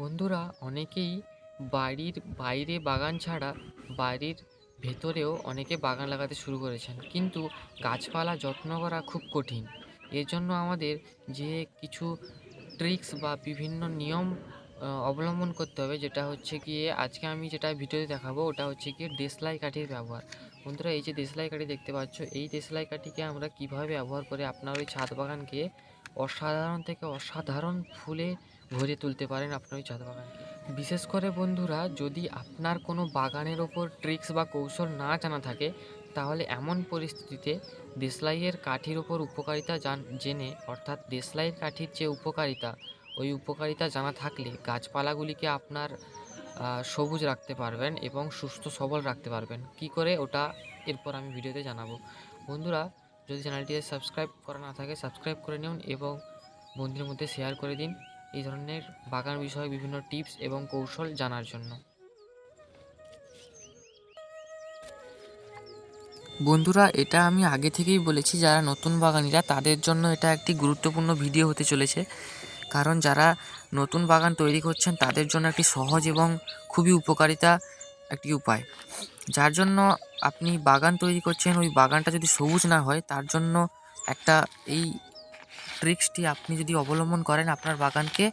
বন্ধুরা, অনেকেই বাড়ির বাইরে বাগান ছাড়া বাড়ির ভেতরেও অনেকে বাগান লাগাতে শুরু করেছেন। কিন্তু গাছপালা যত্ন করা খুব কঠিন। এর জন্য আমাদের যে কিছু ট্রিক্স বা বিভিন্ন নিয়ম অবলম্বন করতে হবে, যেটা হচ্ছে গিয়ে আজকে আমি যেটা ভিডিওতে দেখাবো, ওটা হচ্ছে গিয়ে দেশলাই কাঠির ব্যবহার। বন্ধুরা, এই যে দেশলাই কাঠি দেখতে পাচ্ছ, এই দেশলাই কাঠিকে আমরা কীভাবে ব্যবহার করে আপনার ওই ছাদ বাগানকে অসাধারণ থেকে অসাধারণ ফুলে ভরে তুলতে পারেন আপনার ওই ছাদ বাগানকে। বিশেষ করে বন্ধুরা, যদি আপনার কোনো বাগানের ওপর ট্রিক্স বা কৌশল না জানা থাকে, তাহলে এমন পরিস্থিতিতে দেশলাইয়ের কাঠির ওপর উপকারিতা জান জেনে, অর্থাৎ দেশলাইয়ের কাঠির যে উপকারিতা, ওই উপকারিতা জানা থাকলে গাছপালাগুলিকে আপনার সবুজ রাখতে পারবেন এবং সুস্থ সবল রাখতে পারবেন। কি করে? ওটা এরপর আমি ভিডিওতে জানাব। বন্ধুরা যদি চ্যানেলটিতে সাবস্ক্রাইব করা না থাকে সাবস্ক্রাইব করে নিন এবং বন্ধুদের মধ্যে শেয়ার করে দিন এই ধরনের বাগান বিষয়ে বিভিন্ন টিপস এবং কৌশল জানার জন্য। বন্ধুরা, এটা আমি আগে থেকেই বলেছি, যারা নতুন বাগানিরা, তাদের জন্য এটা একটি গুরুত্বপূর্ণ ভিডিও হতে চলেছে। কারণ যারা নতুন বাগান তৈরি করছেন, তাদের জন্য একটি সহজ এবং খুবই উপকারিতা একটি উপায়। যার জন্য আপনি বাগান তৈরি করছেন, ওই বাগানটা যদি সবুজ না হয়, তার জন্য একটা এই ট্রিক্সটি আপনি যদি অবলম্বন করেন, আপনার বাগানকে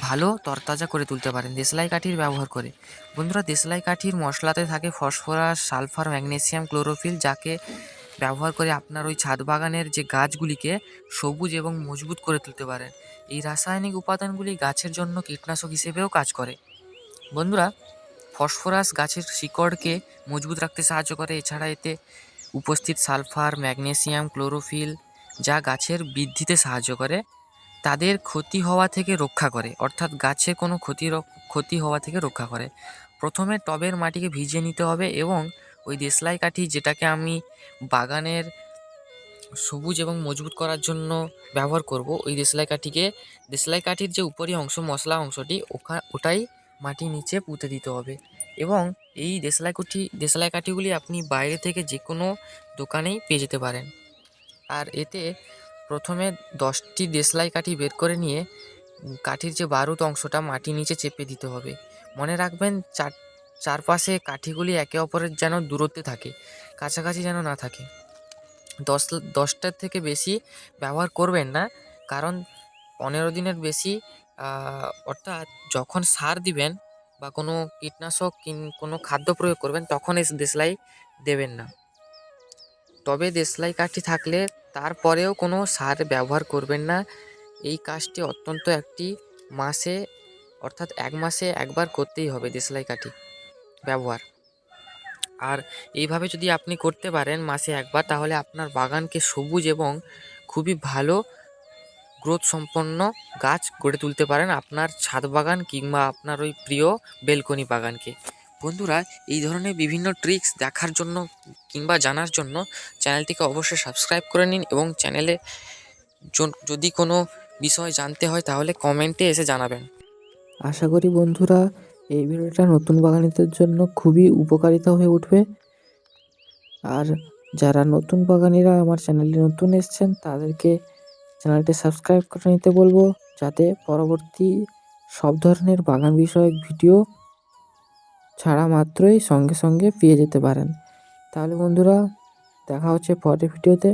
ভালো তরতাজা করে তুলতে পারেন, দেশলাই কাঠির ব্যবহার করে। বন্ধুরা, দেশলাই কাঠির মশলাতে থাকে ফসফরাস, সালফার, ম্যাগনেসিয়াম, ক্লোরোফিল, যাকে ব্যবহার করে আপনার ওই ছাদ বাগানের যে গাছগুলিকে সবুজ এবং মজবুত করে তুলতে পারেন। এই রাসায়নিক উপাদানগুলি গাছের জন্য কীটনাশক হিসেবেও কাজ করে। বন্ধুরা ফসফরাস গাছের শিকড়কে মজবুত রাখতে সাহায্য করে। এছাড়া এতে উপস্থিত সালফার, ম্যাগনেসিয়াম, ক্লোরোফিল যা গাছের বৃদ্ধিতে সাহায্য করে, তাদের ক্ষতি হওয়া থেকে রক্ষা করে। অর্থাৎ গাছের কোনো ক্ষতি ক্ষতি হওয়া থেকে রক্ষা করে। প্রথমে টবের মাটিকে ভিজিয়ে নিতে হবে এবং ওই দেশলাই কাঠি যেটাকে আমি বাগানের সবুজ এবং মজবুত করার জন্য ব্যবহার করব, ওই দেশলাই কাঠিকে। দেশলাই কাঠির যে উপরি অংশ, মশলা অংশটি ওখা, ওটাই মাটির নিচে পুঁতে দিতে হবে। এবং এই দেশলাই কুঠি, দেশলাই কাঠিগুলি আপনি বাইরে থেকে যে কোনো দোকানেই পেয়ে যেতে পারেন। আর এতে প্রথমে দশটি দেশলাই কাঠি বের করে নিয়ে কাঠির যে বারুদ অংশটা মাটির নিচে চেপে দিতে হবে। মনে রাখবেন, চার, চারপাশে কাঠিগুলি একে অপরের যেন দূরত্বে থাকে, কাছাকাছি যেন না থাকে। দশ, দশটার থেকে বেশি ব্যবহার করবেন না, কারণ পনেরো দিনের বেশি অর্থাৎ যখন সার দিবেন বা কোনো কীটনাশক কিন, কোনো খাদ্য প্রয়োগ করবেন তখন এই দেশলাই দেবেন না। তবে দেশলাই কাঠি থাকলে তারপরেও কোনো সার ব্যবহার করবেন না। এই কাজটি অত্যন্ত একটি মাসে, অর্থাৎ এক মাসে একবার করতেই হবে দেশলাই কাঠি ব্যবহার। আর এইভাবে যদি আপনি করতে পারেন মাসে একবার, তাহলে আপনার বাগানকে সবুজ এবং খুবই ভালো গ্রোথ সম্পন্ন গাছ গড়ে তুলতে পারেন আপনার ছাদ বাগান কিংবা আপনার ওই প্রিয় বেলকনি বাগানকে। বন্ধুরা, এই ধরনের বিভিন্ন ট্রিক্স দেখার জন্য কিংবা জানার জন্য চ্যানেলটিকে অবশ্যই সাবস্ক্রাইব করে নিন এবং চ্যানেলে যদি কোনো বিষয় জানতে হয় তাহলে কমেন্টে এসে জানাবেন। আশা করি বন্ধুরা, এই ভিডিওটা নতুন বাগানিদের জন্য খুবই উপকারিতা হয়ে উঠবে। আর যারা নতুন বাগানিরা আমার চ্যানেলে নতুন এসছেন তাদেরকে চ্যানেলটি সাবস্ক্রাইব করে নিতে বলব, যাতে পরবর্তী সব ধরনের বাগান বিষয়ক ভিডিও ছাড়া মাত্রই সঙ্গে সঙ্গে পেয়ে যেতে পারেন। তাহলে বন্ধুরা, দেখা হচ্ছে পরের ভিডিওতে।